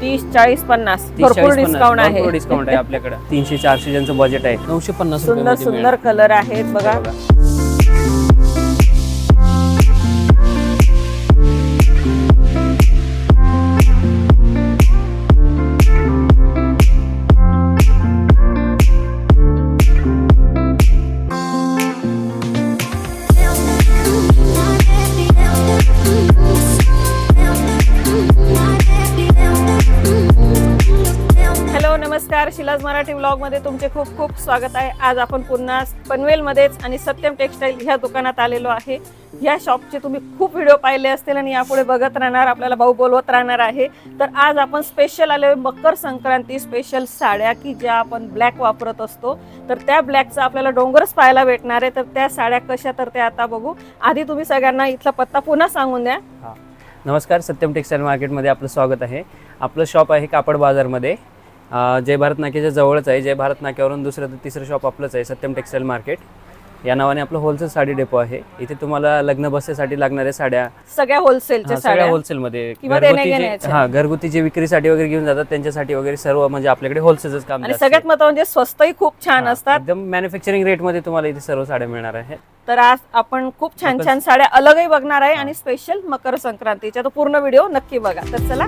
तीस चाळीस पन्नास भरपूर. डिस्काउंट आहे डिस्काउंट आहे आपल्याकडे तीनशे चारशे ज्यांचं बजेट आहे नऊशे पन्नास सुंदर रुपयामध्ये सुंदर. कलर आहेत बघा. मराठी ब्लॉगमध्ये तुमचे खूप खूप स्वागत आहे. आज आपण पुन्हा पनवेलमध्येच आणि सत्यम टेक्सटाईल ह्या दुकानात आलेलो आहे. ह्या शॉपचे तुम्ही खूप व्हिडिओ पाहिले असतील आणि यापुढे बघत राहणार आपल्याला भाऊ बोलवत राहणार आहे. तर आज आपण स्पेशल आले मकर संक्रांती स्पेशल साड्या की ज्या आपण ब्लॅक वापरत असतो. तर त्या ब्लॅकचा आपल्याला डोंगरच पाहायला भेटणार आहे. तर त्या साड्या कशा तर त्या आता बघू. आधी तुम्ही सगळ्यांना इथला पत्ता पुन्हा सांगून द्या. नमस्कार सत्यम टेक्सटाईल मार्केटमध्ये आपलं स्वागत आहे. आपलं शॉप आहे कापड बाजारमध्ये. जय भारत नाक्याच्या जवळच आहे. जय भारत नाक्यावरून दुसरं ते तिसरं शॉप आपलंच आहे सत्यम टेक्सटाईल मार्केट या नावाने आपलं होलसेल साडी डेपो आहे. इथे तुम्हाला लग्न बसेसाठी लागणाऱ्या साड्या सगळ्या होलसेलच्या सगळ्या होलसेलमध्ये किंवा जे- देण्या-घेण्याच्या. हा घरगुती जे विक्रीसाठी वगैरे घेऊन जातात त्यांच्यासाठी वगैरे सर्व म्हणजे आपल्याकडे होलसेलच काम आणि जास्त आहे. सगळ्यात महत्त्वाचं म्हणजे स्वस्तही खूप छान हा, असतात. एकदम मॅन्युफॅक्चरिंग रेटमध्ये तुम्हाला इथे सर्व साड्या मिळणार आहेत. तर आज आपण खूप छान मकर- छान साड्या अलगही बघणार आहे आणि स्पेशल मकर संक्रांतीच्या तर पूर्ण व्हिडिओ नक्की बघा. तर चला.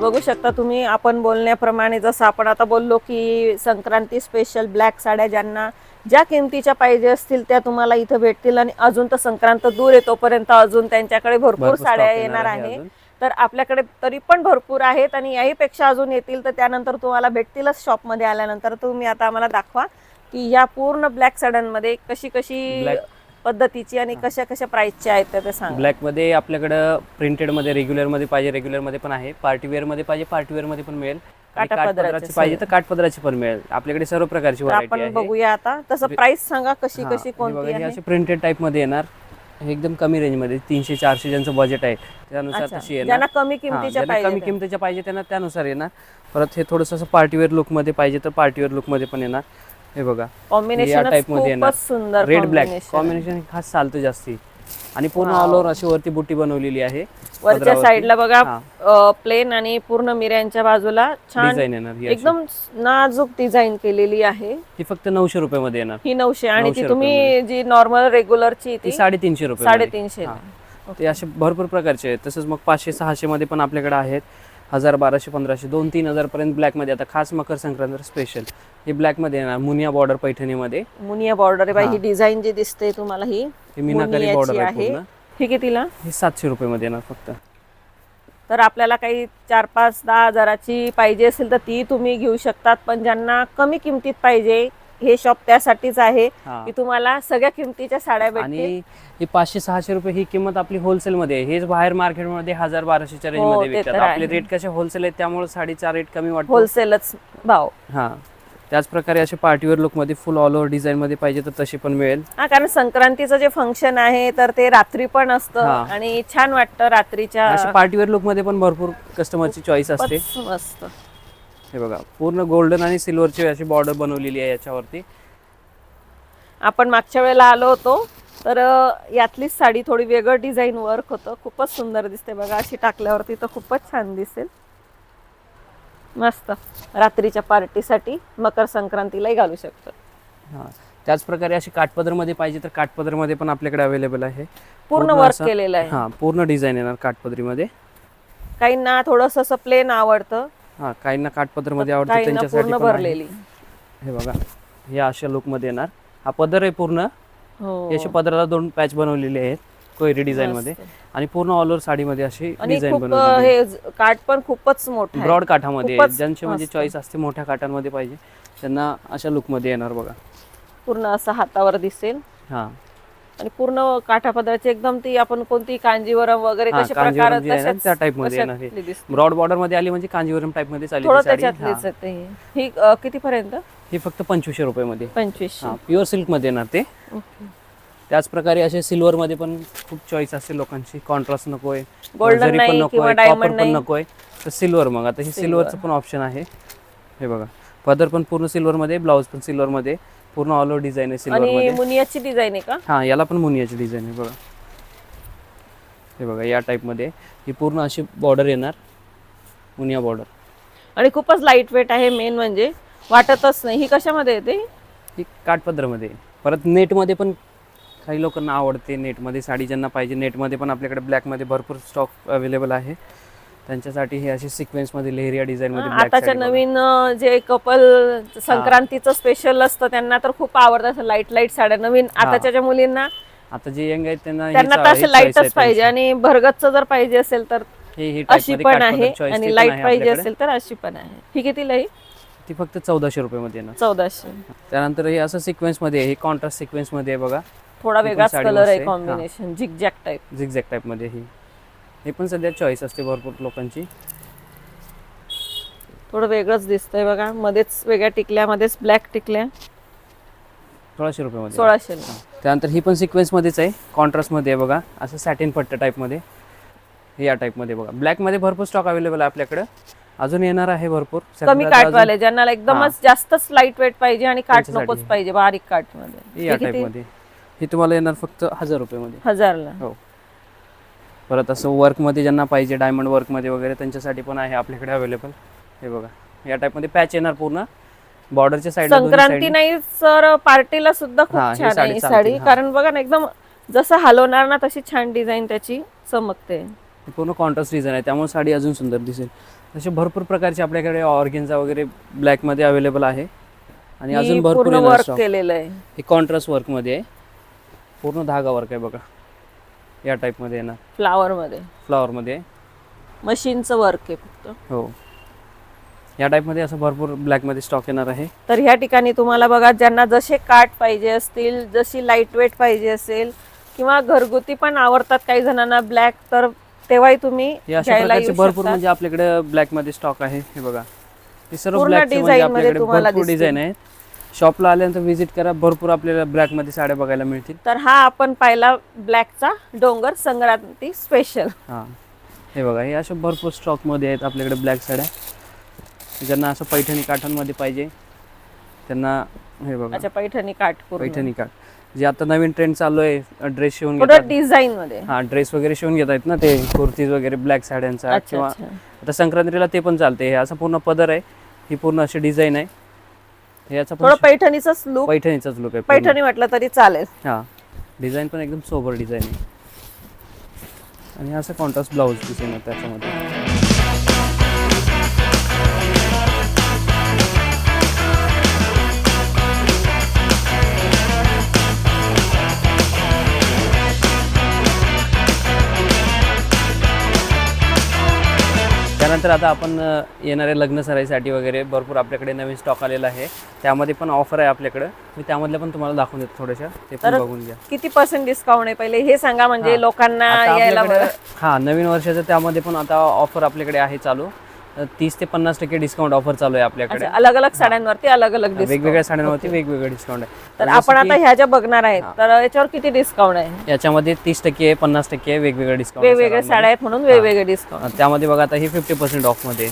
बघू शकता तुम्ही आपण बोलण्याप्रमाणे जसं आपण आता बोललो की संक्रांती स्पेशल ब्लॅक साड्या ज्यांना ज्या किमतीच्या पाहिजे असतील त्या तुम्हाला इथं भेटतील. आणि अजून तर संक्रांत दूर आहे तोपर्यंत अजून त्यांच्याकडे भरपूर साड्या येणार आहे. तर आपल्याकडे तरी पण भरपूर आहेत आणि याहीपेक्षा अजून येतील तर त्यानंतर तुम्हाला भेटतीलच शॉपमध्ये आल्यानंतर. तुम्ही आता आम्हाला दाखवा की या पूर्ण ब्लॅक साड्यांमध्ये कशी कशी पद्धतीची आणि कशा कशा प्राइसच्या आहेत त्या सांगा. ब्लॅकमध्ये आपल्याकडं प्रिंटेडमध्ये रेग्युलरमध्ये पाहिजे रेग्युलरमध्ये पण आहे. पार्टीवेअरमध्ये पाहिजे पार्टीवेअरमध्ये पण मिळेल. काठापदराचे पाहिजे तर काठपदराची पण मिळेल. आपल्याकडे सर्व प्रकारची व्हरायटी आपण आहे. बघूया आता. तसं प्राइस सांगा कशी कशी हे कोणती आहे? असे प्रिंटेड टाईपमध्ये येणार. हे एकदम कमी रेंजमध्ये तीनशे चारशे ज्यांचं बजेट आहे त्यानुसार. तशी येणार. कमी किमतीच्या कमी. किमतीच्या पाहिजे त्यांना त्यानुसार येणार. परत हे थोडंसं असं पार्टीवेअर लुकमध्ये पाहिजे तर पार्टीवेअर लुकमध्ये पण येणार. हे बघा कॉम्बिनेशन type मध्ये येणार. सुंदर रेड ब्लॅक. कॉम्बिनेशन खास चालतं जास्ती आणि पूर्ण. ऑल ओव्हर अशी वरती बुट्टी बनवलेली आहे वरच्या. साईडला बघा. प्लेन आणि पूर्ण मिऱ्यांच्या बाजूला छान डिझाईन येणार. एकदम नाजूक डिझाईन केलेली आहे ही फक्त नऊशे रुपये मध्ये येणार ही नऊशे आणि ती 900 तुम्ही जी नॉर्मल रेग्युलरची ती साडेतीनशे रुपये साडेतीनशे. ते असे भरपूर प्रकारचे आहेत तसंच मग पाचशे सहाशे मध्ये पण आपल्याकडे आहेत हजार बाराशे पंधराशे दोन तीन हजार पर्यंत ब्लॅकमध्ये आता खास मकर संक्रांत स्पेशल हे ब्लॅकमध्ये येणार मुनिया बॉर्डर पैठणीमध्ये. मुनिया बॉर्डर आहे हा. डिझाईन जी दिसते तुम्हाला ही हे मीनाकारी बॉर्डर आहे पूर्ण. ही कितीला? हे सातशे रुपये मध्ये येणार फक्त. तर आपल्याला काही चार पाच दहा हजाराची पाहिजे असेल तर ती तुम्ही घेऊ शकतात पण ज्यांना कमी किमतीत पाहिजे हे शॉप त्यासाठीच आहे हा. की तुम्हाला सगळ्या किमतीच्या साड्या भेटतील. आणि हे पाचशे सहाशे रुपये ही किंमत आपली होलसेल मध्ये आहे. हेच बाहेर मार्केटमध्ये हजार बाराशेच्या रेंज हो, मध्ये ते विकतात. तर आपले आहे. रेट कसे होलसेल आहेत त्यामुळे साडीचा रेट कमी वाटतो. होलसेलच भाव. हा. त्याच प्रकारे असे पार्टीवेअर लुकमध्ये फुल ऑल ओव्हर डिझाईन मध्ये पाहिजे तर तशी पण मिळेल. हा कारण संक्रांतीचं जे फंक्शन आहे तर ते रात्री पण असतं हा. आणि छान वाटतं रात्रीच्या असे पार्टीवेअर लुकमध्ये पण भरपूर कस्टमरची चॉईस असते. खूपच मस्त. हे बघा पूर्ण गोल्डन आणि सिल्वरची अशी बॉर्डर बनवलेली आहे याच्यावरती. आपण मागच्या वेळेला आलो होतो तर यातलीच साडी थोडी वेगळं डिझाईन वर्क होतं. खूपच सुंदर दिसते बघा अशी टाकल्यावरती तर खूपच छान दिसेल. मस्त रात्रीच्या पार्टीसाठी मकर संक्रांतीलाही घालू शकतो. हा त्याच प्रकारे अशी काठपदरमध्ये पाहिजे तर काठपदरमध्ये पण आपल्याकडे अवेलेबल आहे. पूर्ण वर्क केलेलं आहे. हा पूर्ण डिझाईन येणार काठपदरीमध्ये. काहींना थोडस असं प्लेन आवडतं. हा काहींना काठपदरमध्ये आवडतं काहींना त्यांच्यासाठी पूर्ण पण आहे. भरलेली हे बघा हे अशा लुकमध्ये येणार हा पदर आहे पूर्ण हो हे पदराला दोन पॅच बनवलेले आहेत कोयरी डिझाईन मध्ये. आणि पूर्ण ऑल ओव्हर साडीमध्ये अशी आणि डिझाईन खूप अं, बनवलेली हे ज- काठ पण खूपच मोठं आहे. ब्रॉड काठामध्ये आहे. खूपच ज्यांची म्हणजे मस्त. चॉईस असते मोठ्या काठांमध्ये पाहिजे त्यांना अशा लुकमध्ये येणार बघा पूर्ण असं हातावर दिसेल हा आणि पूर्ण काठापदराची एकदम ती आपण कोणती कांजीवरम वगैरे हा, कशा कांजीवरम प्रकार जी आहे ना, त्या type मध्ये येणार हे. ब्रॉड बॉर्डरमध्ये आली म्हणजे कांजीवरम टाईपमध्ये चालेल थोडं ती साडी. त्याच्यातलीच हा. आहे ते. ही अं, किती पर्यंत ही फक्त पंचवीसशे रुपये मध्ये पंचवीसशे हा प्युअर सिल्कमध्ये येणार ते ओके. त्याच प्रकारे असे सिल्वरमध्ये पण खूप चॉईस असते लोकांची कॉन्ट्रास्ट नको आहे Golden पण नाही नको किंवा आहे diamond कॉपर पण नाही. नको आहे तर सिल्वर मग आता हे सिल्वरचं पण ऑप्शन आहे हे बघा पदर पण पूर्ण सिल्वरमध्ये ब्लाऊज पण सिल्वरमध्ये पूर्ण ऑल ओव्हर डिझाईन आहे आणि सिल्वरमध्ये मुनियाची डिझाईन आहे का? हां याला पण मुनियाची डिझाईन आहे बघा. हे बघा या टाईपमध्ये ही पूर्ण अशी बॉर्डर येणार मुनिया बॉर्डर आणि खूपच लाइट वेट आहे मेन म्हणजे. वाटतच नाही. ही कशामध्ये येते? ही काठपदरामध्ये आहे. परत नेटमध्ये पण काही लोकांना आवडते नेटमध्ये साडी ज्यांना पाहिजे नेटमध्ये पण आपल्याकडे ब्लॅकमध्ये भरपूर स्टॉक अवेलेबल आहे. त्यांच्यासाठी हे अशी सिक्वेन्समध्ये लेहरिया डिझाईनमध्ये आताच्या नवीन जे कपल संक्रांतीचं स्पेशल असतं त्यांना तर खूप आवडतं असं लाइट लाइट साड्या. नवीन आताच्या मुलींना आता जे यंग आहेत त्यांना त्यांना तर असं लाईटच पाहिजे. आणि भरगतचं जर पाहिजे असेल तर अशी पण आहे आणि लाइट पाहिजे. असेल तर अशी पण आहे. ही कितीला आहे ती फक्त चौदाशे रुपयामध्ये येणार. चौदाशे. त्यानंतर हे असं सिक्वेन्समध्ये आहे हे कॉन्ट्रास्ट सिक्वेन्समध्ये आहे बघा. थोडा वेगळाच साडी कलर आहे. कॉम्बिनेशन झिकझॅक टाईप झिगझॅक टाईपमध्ये ही. हे पण सध्या चॉईस असते भरपूर लोकांची. थोडं वेगळंच दिसतंय बघा. मध्येच वेगळ्या टिकल्या मध्येच ब्लॅक टिकल्या. सोळाशे रुपयामध्ये. सोळाशे. त्यानंतर ही पण सिक्वेन्समध्येच आहे. कॉन्ट्रास्टमध्ये आहे बघा. असं सॅटिन पट्ट टाईपमध्ये हे या टाईपमध्ये बघा. ब्लॅकमध्ये भरपूर स्टॉक अवेलेबल आहे आपल्याकडं. अजून येणार आहे भरपूर. कमी काठवाले ज्यांना एकदमच जास्तच लाइट वेट पाहिजे आणि त्यांच्यासाठी. नकोच. पाहिजे. बारीकमध्ये. हे या? टाईपमध्ये ही तुम्हाला येणार फक्त हजार रुपयामध्ये. हजारला. हो. परत असं वर्कमध्ये ज्यांना पाहिजे डायमंड वर्कमध्ये वगैरे त्यांच्यासाठी पण आहे आपल्याकडे अवेलेबल हे बघा या टाईपमध्ये पॅच येणार पूर्ण. बॉर्डरच्या साईड संक्रांती नाही सर पार्टीला सुद्धा खूप छान साडी आहे साडी. कारण बघा ना एकदम जसं हलवणार ना तशी छान डिझाईन त्याची चमकते. पूर्ण कॉन्ट्रास्ट डिझाईन आहे. त्यामुळे साडी अजून सुंदर दिसेल. असे भरपूर प्रकारचे आपल्याकडे ऑर्गेन्झा वगैरे ब्लॅकमध्ये अवेलेबल आहे. आणि अजून भरपूर वर्क. केलेलं आहे. हे कॉन्ट्रास्ट वर्कमध्ये आहे. पूर्ण धागा वर्क आहे बघा. या टाईपमध्ये येणार फ्लावर मध्ये. फ्लॉवरमध्ये मशीनचं वर्क आहे फक्त. हो. या टाईपमध्ये असं भरपूर ब्लॅकमध्ये स्टॉक येणार आहे. तर ह्या ठिकाणी तुम्हाला बघा ज्यांना जसे काठ पाहिजे असतील जशी लाइट वेट पाहिजे असेल किंवा घरगुती पण आवडतात काही जणांना ब्लॅक तर तेव्हाही तुम्ही हे अशा घ्यायला प्रकारचे येऊ भरपूर शकता. म्हणजे आपल्याकडे ब्लॅकमध्ये स्टॉक आहे हे बघा. हे सर्व पूर्ण ब्लॅकचे म्हणजे design मध्ये आपल्याकडे तुम्हाला भरपूर दिसतील. डिझाईन आहेत. शॉपला आल्यानंतर व्हिजिट करा. भरपूर आपल्याला ब्लॅकमध्ये साड्या बघायला मिळतील. तर हा आपण पाहिला ब्लॅकचा डोंगर संक्रांती स्पेशल हां. हे बघा हे अशा भरपूर स्टॉकमध्ये आहेत आपल्याकडे ब्लॅक साड्या. ज्यांना असं पैठणी काठांमध्ये पाहिजे. त्यांना हे बघा. अच्छा पैठणी काठ पैठणी काठ. जे आता नवीन ट्रेंड चालू आहे ड्रेस शिवून घेतात. डिझाईन मध्ये. हां ड्रेस वगैरे शिवून घेत आहेत ना ते कुर्तीज वगैरे ब्लॅक साड्यांचा किंवा आता संक्रांतीला ते पण चालते हे असं पूर्ण पदर आहे. ही पूर्ण अशी डिझाईन आहे. याचा थोडं पण पैठणीचाच लुक पैठणीचाच लुक आहे पूर्ण. पैठणी म्हटलं तरी चालेल. हां. डिझाईन पण एकदम सोबर डिझाईन आहे. आणि असं कॉन्ट्रास्ट ब्लाऊज डिझाईन आहे त्याच्यामध्ये. त्यानंतर आता आपण येणाऱ्या लग्न सराईसाठी वगैरे भरपूर आपल्याकडे नवीन स्टॉक आलेला आहे. त्यामध्ये पण ऑफर आहे आपल्याकडे. मी त्यामधल्या पण तुम्हाला दाखवून देतो थोड्याशा ते पण बघून घ्या. किती पर्सेंट डिस्काउंट आहे पहिले? हे सांगा म्हणजे. लोकांना यायला. हा नवीन वर्षाचं त्यामध्ये पण आता ऑफर आपल्याकडे आहे चालू. तीस ते पन्नास टक्के डिस्काउंट ऑफर चालू आहे आपल्याकडे. अच्छा अलग अलग साड्यांवरती अलग अलग वेगवेगळ्या साड्यांवरती वेगवेगळे डिस्काउंट आहे. तर आपण आता ह्या ज्या बघणार आहेत तर याच्यावर किती डिस्काउंट आहे? याच्यामध्ये तीस टक्के पन्नास टक्के वेगवेगळे डिस्काउंट वेगवेगळे साड्या आहेत म्हणून वेगवेगळे डिस्काउंट त्यामध्ये बघा आता ही फिफ्टी पर्सेंट ऑफमध्ये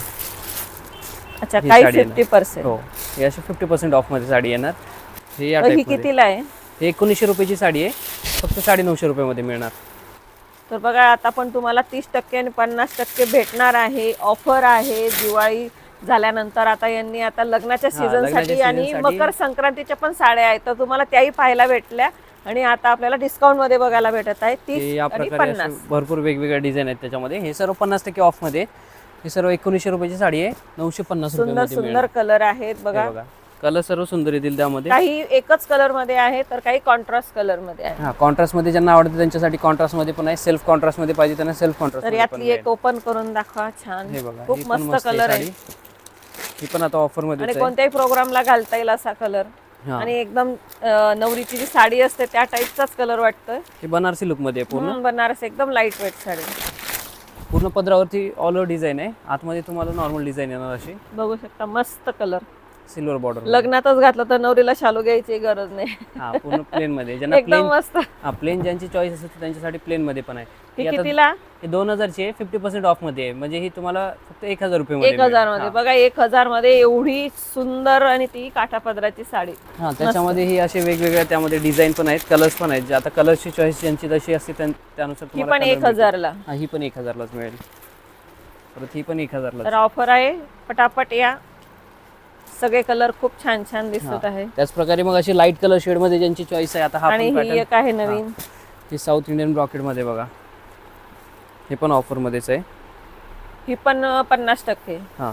अच्छा ही काही. फिफ्टी पर्सेंट हो ही अशी फिफ्टी पर्सेंट ऑफमध्ये साडी येणार. हे कितीला आहे? हे एकोणीसशे रुपयाची साडी आहे. फक्त साडे नऊशे रुपयामध्ये मिळणार. तर बघा आता पण तुम्हाला तीस टक्के आणि पन्नास टक्के भेटणार आहे. ऑफर आहे. दिवाळी झाल्यानंतर आता यांनी आता लग्नाच्या सीझनसाठी आणि मकर संक्रांतीच्या पण साड्या आहेत. तर तुम्हाला त्याही पाहायला भेटल्या. आणि आता आपल्याला डिस्काउंटमध्ये बघायला भेटत आहे. तीस आणि पन्नास. भरपूर वेगवेगळ्या डिझाईन आहेत त्याच्यामध्ये. हे सर्व पन्नास टक्के ऑफमध्ये हे सर्व एकोणीसशे रुपयाची साडी आहे. नऊशे पन्नास सुंदर सुंदर. कलर आहेत. बघा. कलर सर्व सुंदर येतील त्यामध्ये? काही एकच कलरमध्ये आहे तर काही कॉन्ट्रास्ट कलरमध्ये आहे. हा कॉन्ट्रास्टमध्ये ज्यांना आवडतं त्यांच्यासाठी कॉन्ट्रास्टमध्ये पण आहे. सेल्फ कॉन्ट्रास्टमध्ये पाहिजे त्यांना सेल्फ तर कॉन्ट्रास्ट यातली एक ओपन करून दाखवा छान. हे बघा ही खूप पण मस्त कलर आहे साडी. ही पण आता ऑफरमध्ये आणि आहे. कोणत्याही प्रोग्रामला घालता येईल असा कलर हा. आणि एकदम अं, नवरीची जी साडी असते त्या टाईपचाच कलर वाटतोय. हे बनारसी लुकमध्ये आहे पूर्ण? बनारस एकदम लाइट वेट साडी. पूर्ण पदरावरती ऑल ओव्हर डिझाईन आहे. आतमध्ये तुम्हाला नॉर्मल डिझाईन येणार अशी. बघू शकता मस्त कलर सिल्वर बॉर्डर लग्नातच घातलं तर नवरीला शालू घ्यायची गरज नाही. हा पूर्ण प्लेन मध्ये. ज्यांना एकदम प्लेन मस्त. प्लेन ज्यांची चॉईस असेल त्यांच्यासाठी प्लेन मध्ये पण आहे. कितीला हे दोन हजारची फिफ्टी पर्सेंट ऑफमध्ये आहे. म्हणजे ही तुम्हाला फक्त एक हजार रुपये एक हजारमध्ये. बघा एक हजारमध्ये एवढी सुंदर आणि ती काठापदराची साडी. हा त्याच्यामध्ये ही असे वेगवेगळ्या त्यामध्ये डिझाईन पण आहेत कलर्स पण आहेत. आता कलरची चॉईस ज्यांची जशी असते त्यां- त्यानुसार ही पण एक. हजारला. हा ही पण एक हजारलाच मिळेल. परत ही पण एक हजारला तर ऑफर आहे. पटापट या. सगळे कलर खूप छान छान दिसत आहे. त्याच प्रकारे मग अशी लाइट कलर शेडमध्ये ज्यांची चॉईस आहे आता हा आणि ही एक आहे नवीन. ही. साऊथ इंडियन ब्रॉकेटमध्ये बघा. हे पण ऑफर मध्येच आहे. ही पण पन्नास टक्के. हा.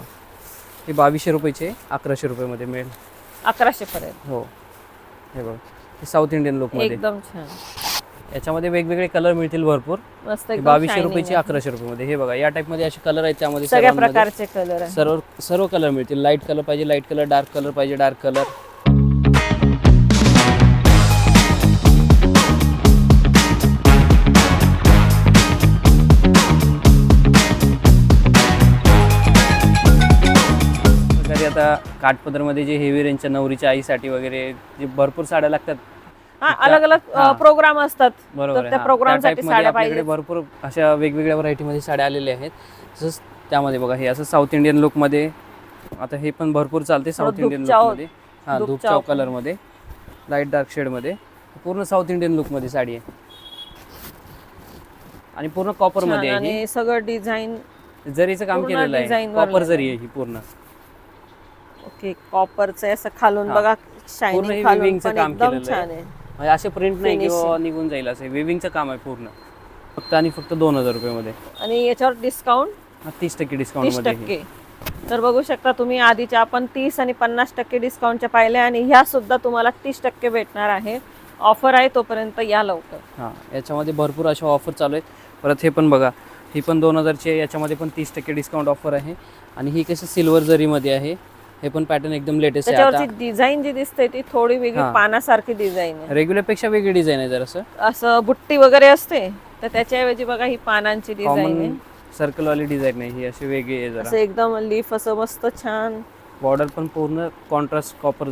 ही बावीसशे रुपयाची अकराशे रुपये मध्ये मिळेल. अकराशे पर्यंत. हो. हे बघा. ही साऊथ इंडियन लुकमध्ये. एकदम छान. याच्यामध्ये वेगवेगळे कलर मिळतील भरपूर. मस्त एकदम बावीसशे shining रुपयाची आहे. अकराशे रुपये मध्ये. हे बघा या टाइपमध्ये असे कलर आहेत त्यामध्ये सगळ्या सर्वांमध्ये. प्रकारचे कलर आहे सर्व सर्व कलर मिळतील. लाइट कलर पाहिजे लाइट कलर डार्क कलर पाहिजे डार्क कलर आता काठपदरमध्ये जे हेवी रेंजच्या नवरीच्या आईसाठी वगैरे जे भरपूर साड्या लागतात अलग अलग. प्रोग्राम असतात बरोबर त्या program त्या साठी type मध्ये साड्या पाहिजेत. भरपूर अशा वेगवेगळ्या व्हरायटीमध्ये साड्या आलेल्या आहेत तसंच त्यामध्ये बघा हे असं साऊथ इंडियन लुकमध्ये आता हे पण भरपूर चालते साऊथ इंडियन धूपचाव- लुकमध्ये हां धूपचाव पण. कलरमध्ये लाइट डार्क शेडमध्ये पूर्ण साऊथ इंडियन लुकमध्ये साडी आहे आणि पूर्ण कॉपरमध्ये छान आहे आणि सगळं डिझाईन. जरीचं काम केलेलं आहे कॉपर जरी आहे ही पूर्ण ओके कॉपरचं असं खालून. बघा शायनिंग खालून काम एकदम केलेलं आहे. म्हणजे असे प्रिंट नाही की. बाबा निघून जाईल असे. विविंगचं काम आहे पूर्ण. फक्त आणि फक्त दोन हजार रुपयामध्ये. आणि याच्यावर डिस्काउंट तीस टक्के आहे. टक्के. तर बघू शकता तुम्ही आधीच्या आपण तीस आणि पन्नास टक्के डिस्काउंटच्या पाहिल्या आणि ह्या सुद्धा तुम्हाला तीस टक्के भेटणार आहे. ऑफर आहे तोपर्यंत या लवकर. हां याच्यामध्ये भरपूर अशा ऑफर चालू आहेत. परत हे पण बघा ही पण दोन हजारची आहे. याच्यामध्ये पण तीस टक्के डिस्काउंट ऑफर आहे. आणि ही कशी सिल्वर जरीमध्ये आहे. हे पण पॅटर्न एकदम लेटेस्ट आहे. त्याच्यावरची आता डिझाईन जी दिसते ती थोडी वेगळी हा. पानासारखी डिझाईन आहे. रेग्युलरपेक्षा वेगळी डिझाईन आहे जरासं. असं बुट्टी वगैरे असते तर त्याच्याऐवजी बघा ही पानांची डिझाईन आहे. कॉमन सर्कलवाली डिझाईन आहे ही अशी वेगळी आहे असं जरा एकदम लीफ असं मस्त छान. बॉर्डर पण पूर्ण कॉन्ट्रास्ट कॉपर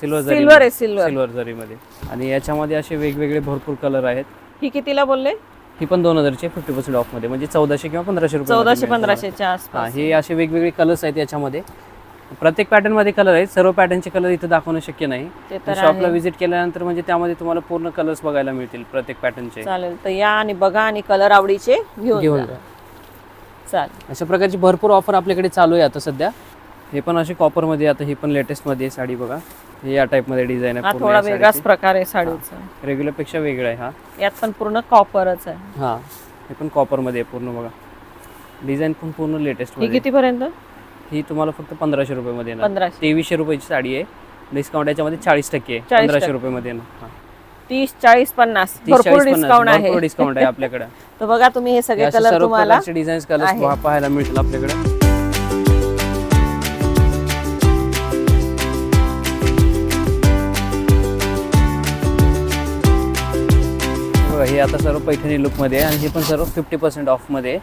सिल्वर सिल्वर आहे सिल्वर सिल्वर जरीमध्ये. आणि याच्यामध्ये असे वेगवेगळे भरपूर कलर आहेत. ही कितीला बोलले? ही पण दोन हजारची फिफ्टी पर्सेंट ऑफमध्ये म्हणजे चौदाशे किंवा पंधराशे रुपये चौदाशे पंधराशेच्या हा आसपास. हे असे वेगवेगळे कलर्स आहेत याच्यामध्ये. प्रत्येक पॅटर्नमध्ये कलर आहेत. सर्व पॅटर्नचे कलर इथं दाखवणं शक्य नाही. शॉपला व्हिजिट केल्यानंतर म्हणजे त्यामध्ये तुम्हाला पूर्ण कलर्स बघायला मिळतील प्रत्येक पॅटर्नचे चालेल. तर या आणि बघा आणि कलर आवडीचे घेऊन जा. चालेल. अशा प्रकारची भरपूर ऑफर आपल्याकडे चालू आहे आता सध्या. हे पण असे कॉपरमध्ये आता ही पण लेटेस्टमध्ये साडी बघा. हे या टाइपमध्ये डिझाईन आहे थोडा वेगळाच प्रकार आहे साडीचा. रेग्युलरपेक्षा वेगळा आहे हा. यात पण पूर्ण कॉपरच आहे. हा. हे पण कॉपरमध्ये आहे पूर्ण बघा. डिझाईन पण पूर्ण लेटेस्टमध्ये. किती पर्यंत ही तुम्हाला फक्त पंधराशे रुपये मध्ये येणार. पंधराशे. तेवीसशे रुपयाची साडी आहे. डिस्काउंट याच्यामध्ये चाळीस टक्के आहे. 40% पंधराशे रुपये मध्ये येणार. हा. तीस चाळीस पन्नास. तीस, भरपूर डिस्काउंट आहे. डिस्काउंट आहे आपल्याकडे. तर बघा तुम्ही हे सगळे कलर सर्व तुम्हाला प्रकारचे डिझाईन्स कलर्स आहे. पाहायला मिळतील आपल्याकडे. हे बघा हे आता सर्व पैठणी लुकमध्ये आहे आणि हे पण सर्व फिफ्टी पर्सेंट ऑफमध्ये आहे.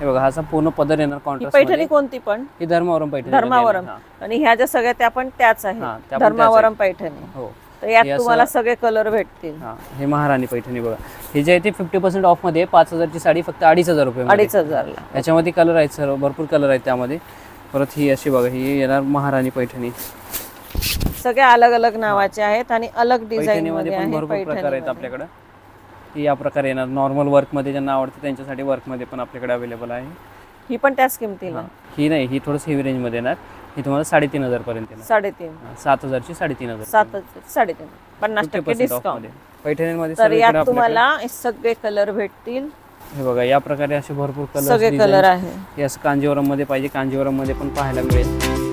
हे बघा हा असा पूर्ण पदर येणार कॉन्ट्रास्ट पैठणी कोणती पण? ही धर्मावरम पैठणी. धर्मावरम. आणि ह्या ज्या सगळ्या त्या पण त्याच हा, आहे त्या पण त्याच धर्मावरम पैठणी. हो. तर यात असं- तुम्हाला सगळे कलर भेटतील. हा हे महाराणी पैठणी बघा. हे जे आहे ते फिफ्टी पर्सेंट ऑफमध्ये आहे. पाच हजारची साडी फक्त अडीच हजार रुपये अडीच हजारला. याच्यामध्ये कलर आहेत सर्व भरपूर कलर आहेत त्यामध्ये. परत ही अशी बघा ही येणार महाराणी पैठणी. सगळे अलग अलग नावाचे आहेत आणि अलग डिझाईन पैठणीमध्ये मध्ये पण आहे भरपूर प्रकार आहेत पैठणी आपल्याकडे. ती या प्रकारे येणार. नॉर्मल वर्कमध्ये ज्यांना आवडते त्यांच्यासाठी वर्कमध्ये पण आपल्याकडे अवेलेबल आहे. ही पण त्याच किमतीला. हा. ही नाही ही थोडंसं हेवी रेंजमध्ये येणार. ही तुम्हाला साडेतीन हजार पर्यंत येणार. साडेतीन. सात हजारची साडेतीन हजार. सात साडेतीन. पन्नास 50% टक्के डिस्काउंटमध्ये. पैठणीमध्ये तर यात आपल्याकडे- तुम्हाला सगळे कलर भेटतील. हे बघा या प्रकारे असे भरपूर कलर सगळे कलर आहे. हे असं कांजीवरममध्ये पाहिजे. कांजीवरममध्ये पण पाहायला मिळेल.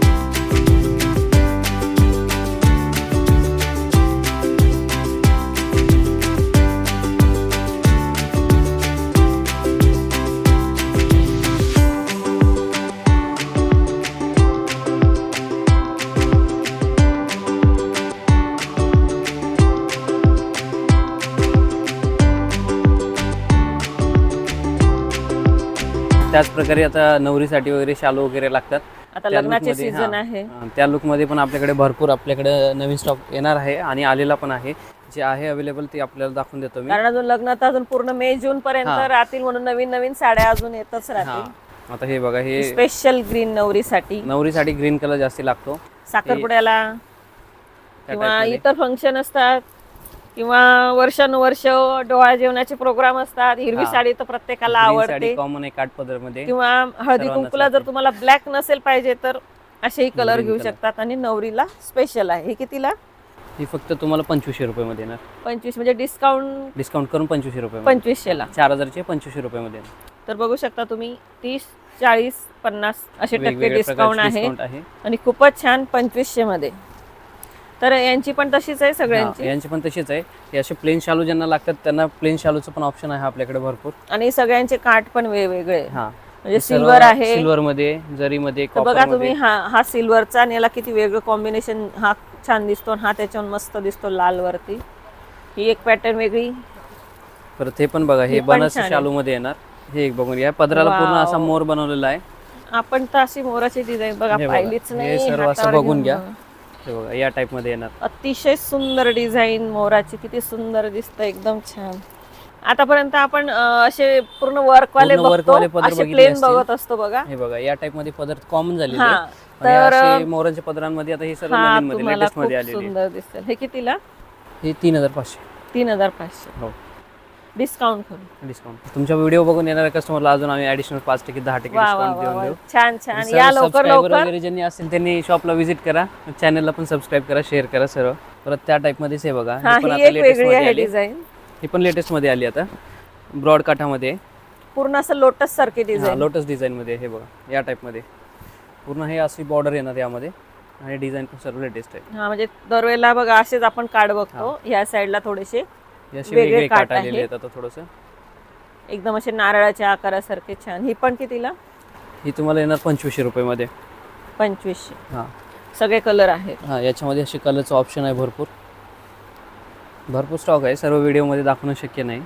त्याच प्रकारे आता नवरीसाठी वगैरे शालू वगैरे लागतात. आता त्या लग्नाचे सीझन हा, आहे. अं, त्या लुकमध्ये पण आपल्याकडे भरपूर आपल्याकडे नवीन स्टॉक येणार आहे आणि आलेला पण आहे. जे आहे अवेलेबल ते आपल्याला दाखवून देतो मी. कारण अजून लग्नात अजून पूर्ण मे जून पर्यंत हा. राहतील म्हणून नवीन नवीन साड्या अजून येतच हा. राहतील. आता हे बघा हे स्पेशल ग्रीन नवरीसाठी. नवरीसाठी ग्रीन कलर जास्ती लागतो. साखरपुड्याला त्या किंवा type मध्ये. इतर फंक्शन असतात. किंवा वर्षानुवर्ष डोळा जेवणाचे प्रोग्राम असतात. हिरवी हा. साडी तर प्रत्येकाला आवडते. कॉमन आहे काठपदरमध्ये किंवा हळदी सर्वांनाच कुंकूला जर. तुम्हाला ब्लॅक नसेल पाहिजे तर असेही कलर Green घेऊ color. शकतात. आणि नवरीला स्पेशल आहे. हे कितीला? ही फक्त तुम्हाला पंचवीसशे रुपये मध्ये येणार. पंचवीस म्हणजे डिस्काउंट डिस्काउंट करून पंचवीसशे रुपये पंचवीसशेला. चार हजारचे पंचवीसशे रुपये मध्ये येणार. तर बघू शकता तुम्ही तीस चाळीस पन्नास असे टक्के वेगवेगळ्या डिस्काउंट प्रकारचे आहे discount आहे. आणि खूपच छान पंचवीसशे मध्ये तर यांची पण तशीच आहे सगळ्यांची? यांची पण तशीच आहे. हे असे प्लेन शालू ज्यांना लागतात त्यांना प्लेन शालूचं पण ऑप्शन आहे आपल्याकडे भरपूर. आणि सगळ्यांचे काठ पण वेगवेगळे. हा. म्हणजे सिल्वर आहे. सिल्वर मध्ये जरीमध्ये तर बघा तुम्ही मध्ये हा हा सिल्वरचा आणि याला किती वेगळं कॉम्बिनेशन हा छान दिसतो आणि हा त्याच्यावर मस्त दिसतो लाल वरती ही एक पॅटर्न वेगळी. परत हे पण बघा हे बनारसी आहे. शालू मध्ये येणार. हे एक बघून या पदराला पूर्ण असा. मोर बनवलेला आहे. आपण तर अशी मोराची डिझाईन बघा पाहिलीच नाही सर्व असं बघून घ्या. हे बघा या टाइपमध्ये येणार. अतिशय सुंदर डिझाईन मोराची किती सुंदर दिसतं एकदम छान. आतापर्यंत आपण असे पूर्ण वर्कवाले पूर्ण बघतो workवाले पदर असे बघितले प्लेन असतील. बघत असतो बघा. हे बघा या टाइपमध्ये पदर कॉमन झालेले हा आहेत. आणि तर मोरांच्या पदरांमध्ये आता हे सर्व हा नवीन मध्ये तुम्हाला लेटेस्ट खूप मध्ये आलेले सुंदर दिसेल. हे कितीला? हे तीन हजार पाचशे. तीन हजार पाचशे. हो. डिस्काउंट करू. डिस्काउंट तुमच्या व्हिडिओ बघून येणाऱ्या कस्टमरला अजून आम्ही ऍडिशनल पाच टक्के दहा टक्के वा वा डिस्काउंट वा देऊन वा. देऊ. छान छान. सर्व या लवकर subscriber लवकर. वगैरे ज्यांनी असतील त्यांनी शॉपला व्हिजिट करा. चॅनलला पण सबस्क्राईब करा शेअर करा सर्व. परत त्या टाइप मध्येच हे बघा. हा हे ही एक latest वेगळी मध्ये आहे आली. डिझाईन ही पण लेटेस्टमध्ये आली आता. ब्रॉड काठामध्ये. पूर्ण असं लोटस सारखी डिझाईन लोटस डिझाईन मध्ये हे बघा. या टाइपमध्ये. पूर्ण हे अशी बॉर्डर येणार यामध्ये. आणि डिझाईन पण सर्व लेटेस्ट आहे. हा म्हणजे दरवेळेला बघा असेच आपण कार्ड बघतो. ह्या साईडला थोडेसे. हे वेगळे थोडंसं. एकदम असे नारळाच्या आकारासारखे छान. ही पण कितीला? ही तुम्हाला येणार पंचवीसशे रुपये मध्ये पंचवीसशे. हां. सगळे कलर आहेत. हां याच्यामध्ये असे कलरचं ऑप्शन आहे भरपूर. भरपूर स्टॉक आहे. सर्व व्हिडिओमध्ये दाखवणं शक्य नाही.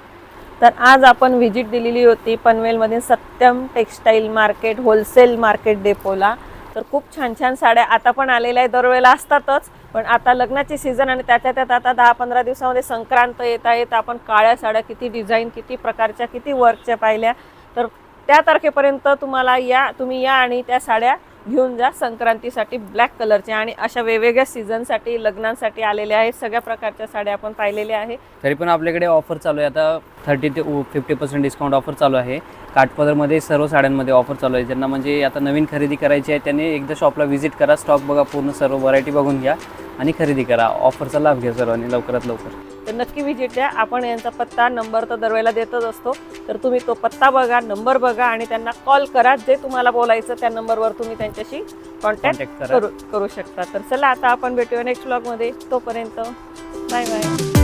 तर आज आपण व्हिजिट दिलेली होती पनवेलमध्ये Satyam textile market wholesale market डेपोला तर खूप छान छान साड्या आता पण आलेल्या आहे दरवेळेला असतातच. पण आता लग्नाची सीझन आणि त्याच्या त्यात आता दहा पंधरा दिवसामध्ये संक्रांत येत आपण काळ्या साड्या किती डिझाईन किती प्रकारच्या किती वर्कच्या पाहिल्या. तर त्या तारखेपर्यंत तुम्हाला या तुम्ही या आणि त्या साड्या घेऊन जा संक्रांतीसाठी ब्लॅक कलरचे आणि अशा वेगवेगळ्या सीझनसाठी लग्नांसाठी आलेल्या आहेत. सगळ्या प्रकारच्या साड्या आपण पाहिलेल्या आहे तरी पण आपल्याकडे ऑफर चालू आहे. आता थर्टी ते फिफ्टी पर्सेंट डिस्काउंट ऑफर चालू आहे. काठपदरमध्ये सर्व साड्यांमध्ये ऑफर चालू आहे. ज्यांना म्हणजे आता नवीन खरेदी करायची आहे त्यांनी एकदा शॉपला व्हिजिट करा. स्टॉक बघा पूर्ण सर्व व्हरायटी बघून घ्या. आणि खरेदी करा. ऑफरचा लाभ घ्या सर्वांनी लवकरात लवकर. तर नक्की व्हिजिट द्या आपण यांचा पत्ता नंबर तर दरवेळेला देतच असतो. तर तुम्ही तो पत्ता बघा नंबर बघा आणि त्यांना कॉल करा. जे तुम्हाला बोलायचं त्या नंबरवर तुम्ही त्यांच्याशी कॉन्टॅक्ट करू. करू शकता. तर चला आता आपण भेटूया नेक्स्ट ब्लॉगमध्ये तोपर्यंत बाय बाय